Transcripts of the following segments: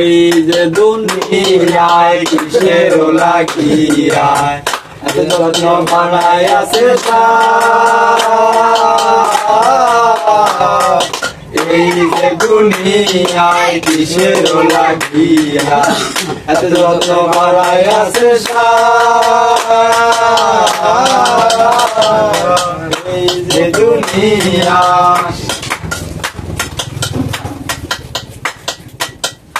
এই যে দুনিয়ায় কিসের লাগিয়ায় এত যত্ন বানায় আছে এই যে দুনিয়ায় কিসের লাগিয়া এত যত্ন বানায় আছে এই যে দুনিয়া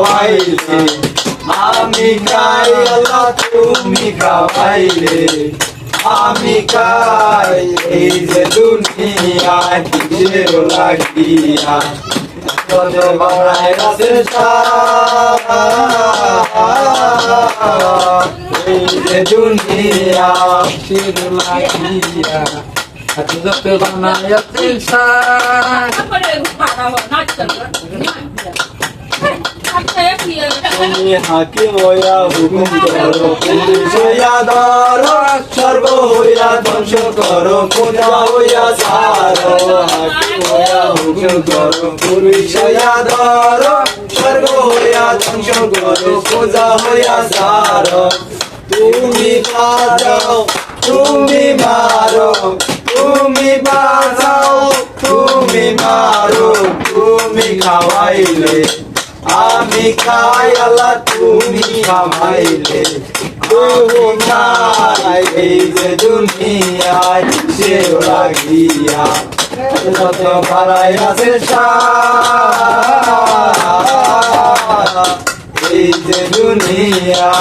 খাওয়াইলে। আমি খাই আল্লাহ, তুমি খাওয়াইলে। আমি খাই এই যে দুনিয়ায় কিসের লাগিয়া। কত বাড়ায় আছে এই যে দুনিয়া, কিসের লাগিয়া। বানাইয়াছে সার। তুমি হাকিম হইয়া হুকুম করো ধ্বংস করো পূজা হইয়া সারো হাকিম হইয়া হুকুম করো পুলিশ ধ্বংস করো পূজা হইয়া সারো তুমি বাজাও তুমি মারো, তুমি বাজাও তুমি মারো, তুমি খাওয়াইলে। আমি খাই আলা তুমি আমাইলে। তুমি এই যে দুনিয়ায় সে লাগিয়া। যত ভাড়াই আছে এই যে দুনিয়া।